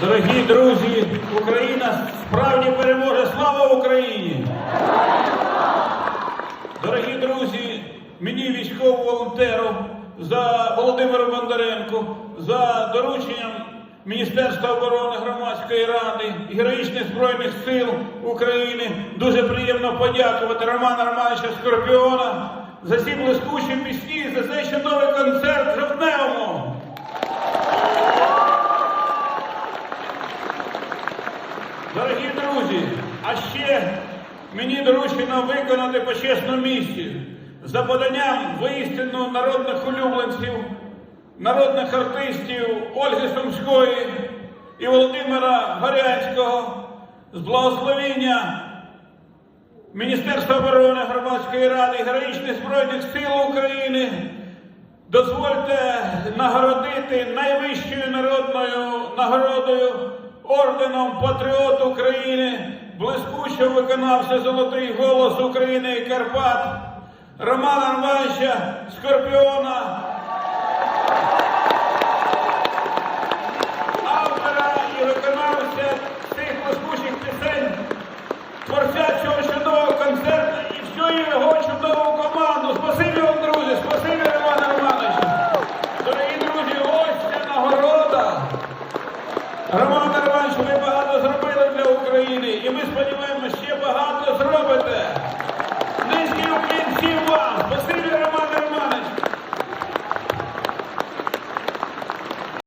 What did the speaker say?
Дорогі друзі, Україна справді переможе. Слава Україні! Дорогі друзі, мені військовому волонтеру за Володимиром Бондаренко, за дорученням Міністерства оборони громадської ради героїчних збройних сил України дуже приємно подякувати Романа Романовича Скорпіона за ці блискучі пісні, за цей чудовий друзі, а ще мені доручено виконати почесну місію за поданням воістину народних улюбленців, народних артистів Ольги Сумської і Володимира Горянського з благословення Міністерства оборони громадської ради героїчних збройних сил України. Дозвольте нагородити найвищою народною нагородою орденом Патріот України, блискучо виконався Золотий голос України і Карпат Романа Романовича Скорпіона.